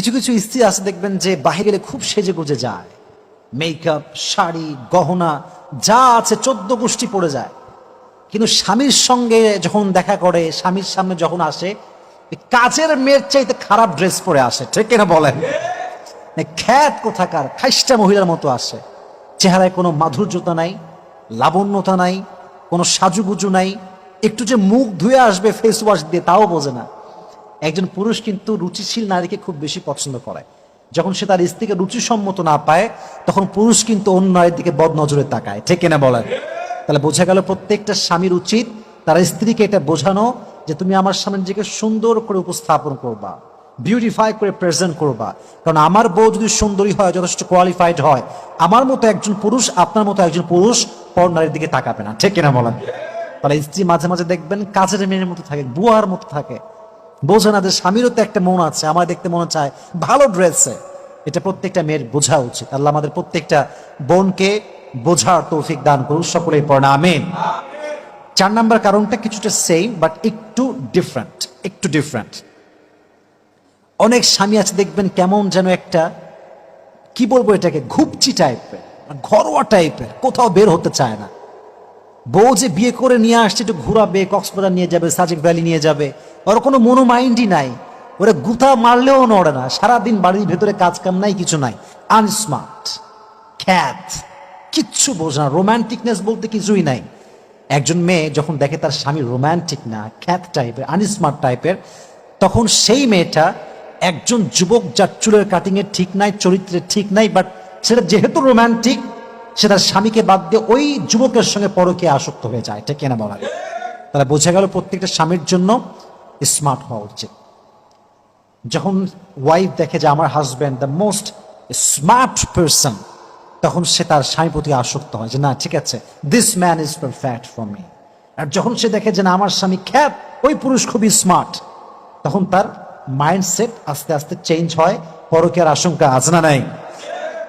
কিছু কিছু স্ত্রী আছে, দেখবেন যে বাহিরে গেলে খুব সেজে গুজে যায়। মেকআপ শাড়ি, গহনা, যা আছে, চোদ্দ গোষ্ঠী পড়ে যায়। কিন্তু স্বামীর সঙ্গে যখন দেখা করে, স্বামীর সামনে যখন আসে কাজের মেয়ের চাইতে খারাপ ড্রেস পরে আসে, ঠিক কিনা বলেন? মানে খ্যাত কোথাকার খাইস্টা মহিলার মতো আসে। চেহারায় কোনো মাধুর্যতা নাই, লাবণ্যতা নাই, কোনো সাজুগুজু নাই। একটু যে মুখ ধুয়ে আসবে ফেস ওয়াশ দিয়ে, তাও বোঝে না। একজন পুরুষ কিন্তু রুচিশীল নারীকে খুব বেশি পছন্দ করে। যখন সে তার স্ত্রীকে রুচিসম্মত না পায়, তখন পুরুষ কিন্তু অন্য নারীর দিকে বদ নজরে তাকায়। ঠিক কিনা বলেন? তাহলে বোঝা গেল প্রত্যেকটা স্বামীর উচিত তার স্ত্রীকে এটা বোঝানো যে তুমি আমার সামনে নিজেকে সুন্দর করে উপস্থাপন করবা বিউটিফাই করে প্রেজেন্ট করবা। কারণ আমার বউ যদি সুন্দরী হয়, যথেষ্ট কোয়ালিফাইড হয়, আমার মতো একজন পুরুষ আপনার মতো একজন পুরুষ পর নারীর দিকে তাকাবে না। ঠিক কিনা বলেন? তাহলে স্ত্রী মাঝে মাঝে দেখবেন কাজের মেয়ের মতো থাকে, বুয়ার মতো থাকে। বোঝে না যে স্বামীরও তো একটা মন আছে, আমার দেখতে মনে চায় ভালো ড্রেসে এটা প্রত্যেকটা মেয়ের বোঝা উচিত। আল্লাহ আমাদের প্রত্যেকটা বোনকে বোঝার তৌফিক দান করুন, সকলেই পড়ে চার নাম্বার কারণটা কিছুটা সেম বাট একটু ডিফারেন্ট একটু ডিফারেন্ট অনেক স্বামী আছে, দেখবেন কেমন যেন একটা, কি বলব এটাকে, ঘুপচি টাইপের ঘরোয়া টাইপের কোথাও বের হতে চায় না। বউ যে বিয়ে করে নিয়ে আসছে, একটু ঘুরাবে, কক্সবাজার নিয়ে যাবে, সাজেক ভ্যালি নিয়ে যাবে, ওর কোনো মনো মাইন্ডই নাই। ওরা গুথা মারলেও নড়ে না। সারাদিন বাড়ির ভেতরে কাজ কাম নাই, কিছু নাই। আনস্মার্ট খ্যাত, কিচ্ছু বোঝে না। রোম্যান্টিকনেস বলতে কিছুই নাই। একজন মেয়ে যখন দেখে তার স্বামী রোম্যান্টিক না, খ্যাত টাইপের আনস্মার্ট টাইপের তখন সেই মেয়েটা একজন যুবক যার চুলের কাটিংয়ের ঠিক নাই চরিত্রের ঠিক নাই বাট সেটা যেহেতু রোম্যান্টিক সে তার স্বামীকে বাদ দিয়ে ওই যুবকের সঙ্গে পরকে আসক্ত হয়ে যায়। এটা কেনা বলা? তাহলে বোঝা গেল প্রত্যেকটা স্বামীর জন্য স্মার্ট হওয়া উচিত। যখন ওয়াইফ দেখে যে আমার husband the most smart person তখন সে তার স্বামীর প্রতি আসক্ত হয় যে, না, ঠিক আছে this man is perfect for me আর যখন সে দেখে যে, না, আমার স্বামী খ্যাত, ওই পুরুষ খুবই স্মার্ট তখন তার মাইন্ডসেট আস্তে আস্তে চেঞ্জ হয়। পরকের আশঙ্কা আজ না নাই?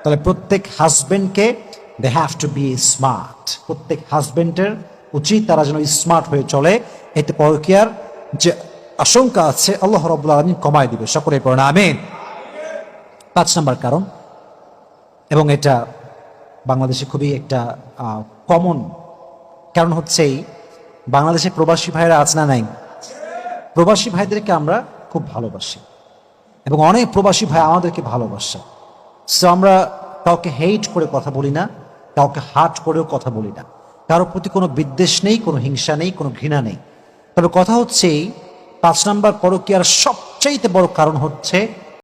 তাহলে প্রত্যেক হাজবেন্ডকে they have to be smart প্রত্যেক হাজবেন্ডের উচিত তারা যেন স্মার্ট হয়ে চলে। এতে পরকিয়ার যে আশঙ্কা আছে, আল্লাহ রব্বুল আলমিন কমায় দিবে। সকলে পড়ে পাঁচ নাম্বার কারণ, এবং এটা বাংলাদেশে খুবই একটা কমন কারণ হচ্ছে এই, বাংলাদেশে প্রবাসী ভাইরা আছে না নাই? প্রবাসী ভাইদেরকে আমরা খুব ভালোবাসি। এবং অনেক প্রবাসী ভাই আমাদেরকে ভালোবাসে। সো আমরা কাউকে হেইট করে কথা বলি না। কাউকে হাট করেও কথা বলি না। কারোর প্রতি কোনো বিদ্বেষ নেই, কোনো হিংসা নেই, কোনো ঘৃণা নেই। তবে কথা হচ্ছে পাঁচ নাম্বার পরকীয়ার সবচাইতে বড় কারণ হচ্ছে